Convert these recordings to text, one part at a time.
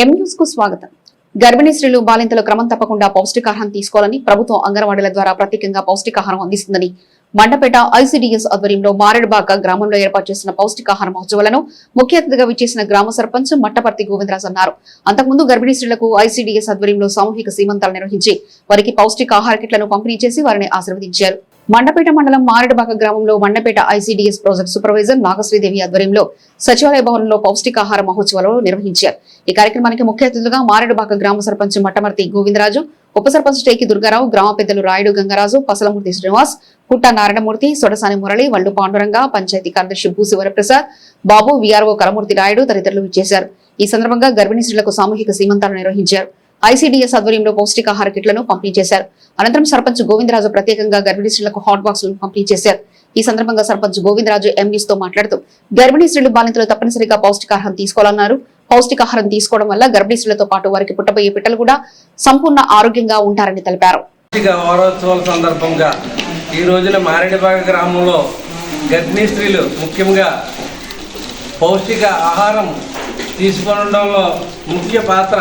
ఎం న్యూస్కు స్వాగతం. గర్భిణీ స్త్రీలు బాలింతలు క్రమం తప్పకుండా పౌష్టికాహారం తీసుకోవాలని ప్రభుత్వం అంగన్వాడీల ద్వారా ప్రత్యేకంగా పౌష్టికాహారం అందిస్తుందని. మండపేట ఐసీడీఎస్ ఆధ్వర్యంలో మారేడుబాక గ్రామంలో ఏర్పాటు చేసిన పౌష్టికాహార మహోత్సవాలను ముఖ్య అతిథిగా విచ్చేసిన గ్రామ సర్పంచ్ మట్టపర్తి గోవిందరాజ్ అన్నారు. అంతకుముందు గర్భిణీ స్త్రీలకు ఐసీడీఎస్ ఆధ్వర్యంలో సామూహిక సీమంతాలు నిర్వహించి వారికి పౌష్టికాహార కిట్లను పంపిణీ చేసి వారిని ఆశీర్వదించారు. మండపేట మండలం మారేడుబాక గ్రామంలో Mandapeta ICDS project supervisor Nagasridevi ఆధ్వర్యంలో సచివాలయ భవనంలో పౌష్టికాహార మహోత్సవాలు నిర్వహించారు. ఈ కార్యక్రమానికి ముఖ్య అతిథులుగా మారేడుబాక గ్రామ సర్పంచ్ మట్టమర్తి గోవిందరాజు ఉప సర్పంచ్ టేకి దుర్గారావు గ్రామ పెద్దలు రాయుడు గంగరాజు పసలమూర్తి శ్రీనివాస్ పుట్ట నారాయణమూర్తి సొడసాని మురళి వల్లు పాండురంగ పంచాయతీ కార్యదర్శి భూ శివరప్రసాద్ బాబు వీఆర్ఓ కలమూర్తి రాయుడు తదితరులు ఇచ్చేశారు ఈ సందర్భంగా గర్భిణీ స్త్రీలకు సామూహిక సీమంతాలు నిర్వహించారు. ఐసీడీఎస్ ఆధ్వర్యంలో పౌష్టికాహార కిట్లను పంపిణీ చేశారు. అనంతరం సర్పంచ్ గోవిందరాజు ప్రత్యేకంగా గర్భిణీ స్త్రీలకు హాట్ బాక్సులను పంపిణీ చేశారు. ఈ సందర్భంగా సర్పంచ్ గోవిందరాజు ఎండీస్తో మాట్లాడుతూ గర్భిణీ స్త్రీలు బాలింతలు తప్పనిసరిగా పౌష్టికాహారం తీసుకోవాలన్నారు. పౌష్టికాహారం తీసుకోవడం వల్ల గర్భిణీ స్త్రీలతో పాటు వారికి పుట్టబోయే పిట్టలు కూడా సంపూర్ణ ఆరోగ్యంగా ఉంటారని తెలిపారు. వారోత్సవాల సందర్భంగా ఈ రోజున మారేడుబాగ గ్రామంలో గర్భిణీ స్త్రీలు ముఖ్యంగా పౌష్టిక ఆహారం తీసుకోవడంలో ముఖ్య పాత్ర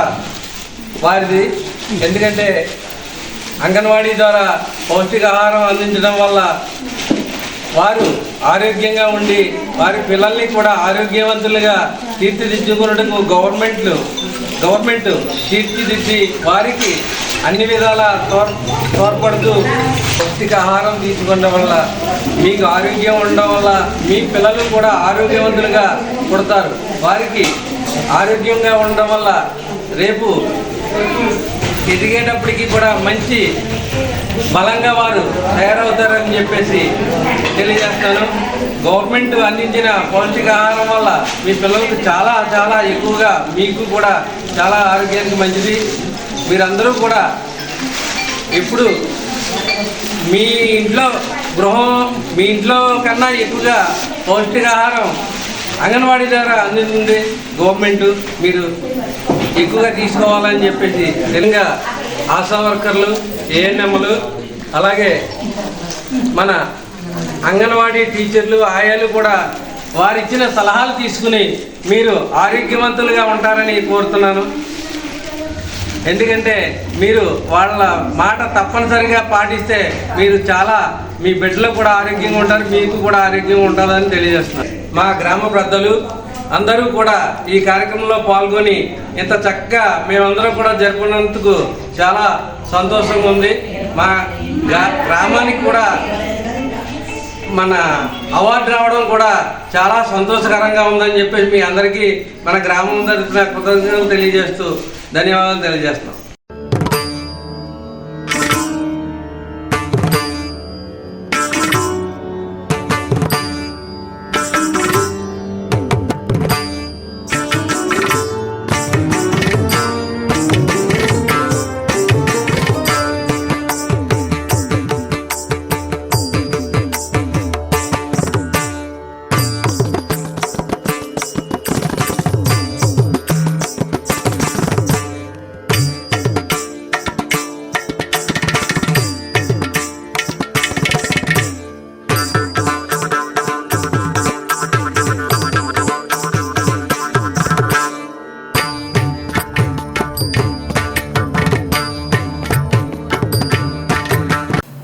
వారిది. ఎందుకంటే అంగన్వాడీ ద్వారా పౌష్టికాహారం అందించడం వల్ల వారు ఆరోగ్యంగా ఉండి వారి పిల్లల్ని కూడా ఆరోగ్యవంతులుగా తీర్చిదిద్దుకున్నట్టుకు గవర్నమెంట్లు గవర్నమెంట్ తీర్చిదిద్ది వారికి అన్ని విధాల తోర్ తోడ్పడుతూ పౌష్టికాహారం తీసుకోవడం వల్ల మీకు ఆరోగ్యం ఉండడం వల్ల మీ పిల్లలు కూడా ఆరోగ్యవంతులుగా పుడతారు. వారికి ఆరోగ్యంగా ఉండడం వల్ల రేపు ఎదిగేటప్పటికి కూడా మంచి బలంగా వారు తయారవుతారని చెప్పేసి తెలియజేస్తాను. గవర్నమెంట్ అందించిన పౌష్టికాహారం వల్ల మీ పిల్లలకు చాలా చాలా ఎక్కువగా మీకు కూడా చాలా ఆరోగ్యానికి మంచిది. మీరందరూ కూడా ఇప్పుడు మీ ఇంట్లో గృహం మీ ఇంట్లో కన్నా ఎక్కువగా పౌష్టికాహారం అంగన్వాడీ ద్వారా అందుతుంది గవర్నమెంట్. మీరు ఎక్కువగా తీసుకోవాలని చెప్పేసి నిజంగా ఆశా వర్కర్లు ఏఎన్ఎంలు అలాగే మన అంగన్వాడీ టీచర్లు ఆయాలు కూడా వారిచ్చిన సలహాలు తీసుకుని మీరు ఆరోగ్యవంతులుగా ఉంటారని కోరుతున్నాను. ఎందుకంటే మీరు వాళ్ళ మాట తప్పనిసరిగా పాటిస్తే మీరు చాలా మీ బిడ్డలకు కూడా ఆరోగ్యంగా ఉంటారు మీకు కూడా ఆరోగ్యంగా ఉంటుందని తెలియజేస్తున్నారు. మా గ్రామ పెద్దలు అందరూ కూడా ఈ కార్యక్రమంలో పాల్గొని ఇంత చక్కగా మేమందరం కూడా జరుపుకున్నందుకు చాలా సంతోషంగా ఉంది. మా గ్రా- గ్రామానికి కూడా మన అవార్డు రావడం కూడా చాలా సంతోషకరంగా ఉందని చెప్పేసి మీ అందరికీ మన గ్రామం తరఫున కృతజ్ఞతలు తెలియజేస్తూ ధన్యవాదాలు తెలియజేస్తున్నాం.